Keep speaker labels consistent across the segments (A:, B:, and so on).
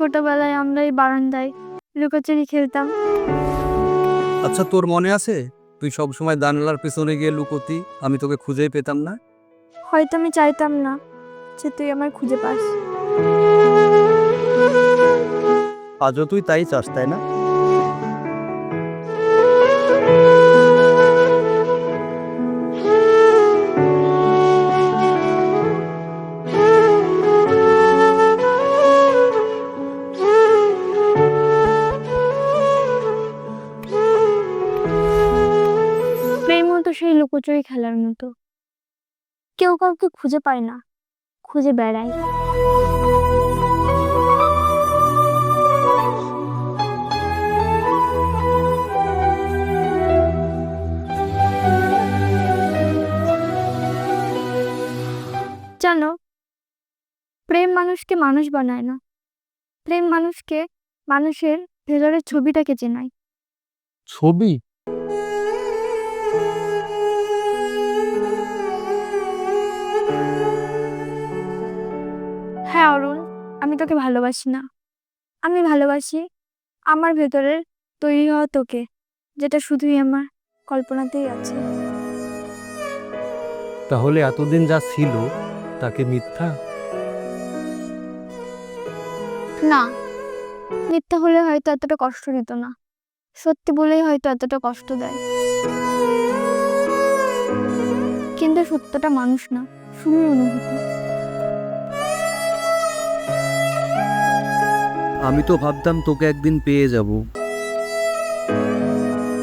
A: বারান্দায় লুকোচুরি খেলতাম।
B: আচ্ছা তোর মনে আছে? তুই সব সময় জানলার পিছনে গিয়ে লুকোতি আমি তোকে খুঁজেই পেতাম না?
A: হয়তো আমি চাইতাম না যে তুই আমার খুঁজে পাস।
B: আজও তুই তাই চাস তাই না?
A: তো সেই লুকোচুরি খেলার মতো। কেউ কাউকে খুঁজে পায় না, খুঁজে বেড়ায়। জানো, প্রেম মানুষকে মানুষ বানায় না। প্রেম মানুষকে মানুষের ভেতরের ছবিটাকে চেনায়।
B: ছবি?
A: আমি তোকে ভালোবাসি না। আমি ভালোবাসি আমার ভেতরের তৈরি হওয়া তোকে যেটা শুধুই আমার কল্পনাতেই আছে।
B: তাহলে এতদিন যা ছিল তাকে মিথ্যা?
A: না মিথ্যা হলে হয়তো এতটা কষ্ট দিত না। সত্যি বলেই হয়তো এতটা কষ্ট দেয়। কিন্তু সত্যটা মানুষ না শুধুই অনুভূতি।
B: আমি তো ভাবতাম তোকে একদিন পেয়ে যাব।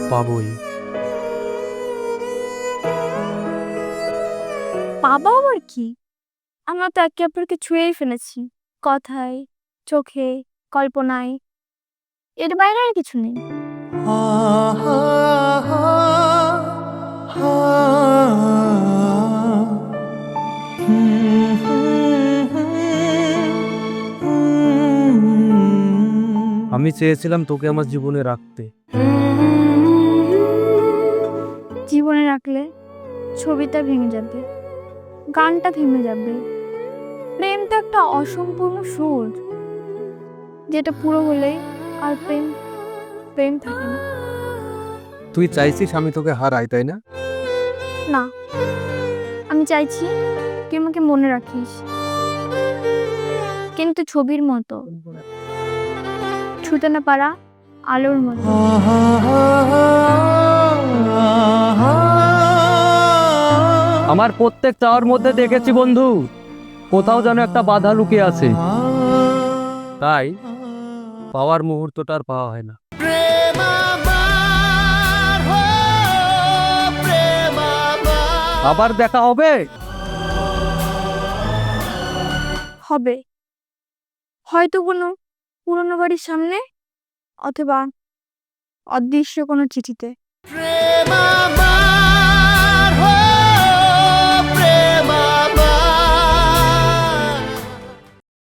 B: পাবই।
A: বাবা আবার কি? আমরা তো একে অপরকে ছুঁয়েই ফেলেছি। কথায় চোখে কল্পনায়। এর বাইরে আর কিছু নেই।
B: আমি চেয়েছিলাম তোকে আমার জীবনে রাখতে।
A: জীবনে রাখলে ছবিটা ভেঙে যাবে গানটা থেমে যাবে। প্রেম তো একটা অসম্পূর্ণ সুর যেটা পুরো হলেই আর প্রেম প্রেম থাকে না।
B: তুই চাইছিস আমি তোকে হারাই তাই না?
A: না আমি চাইছি তুই আমাকে মনে রাখিস। কিন্তু ছবির মতো ছুতে না পারা আলোর মতো।
C: আমার প্রত্যেক চাওয়ার মধ্যে দেখেছি বন্ধু কোথাও যেন একটা বাধা লুকিয়ে আছে।
B: তাই পাওয়ার মুহূর্তটা আর পাওয়া হয় না।
C: আবার দেখা হবে?
A: হবে। হয়তো কোনো পুরনো বাড়ির সামনে অথবা অদৃশ্য কোনো চিঠিতে।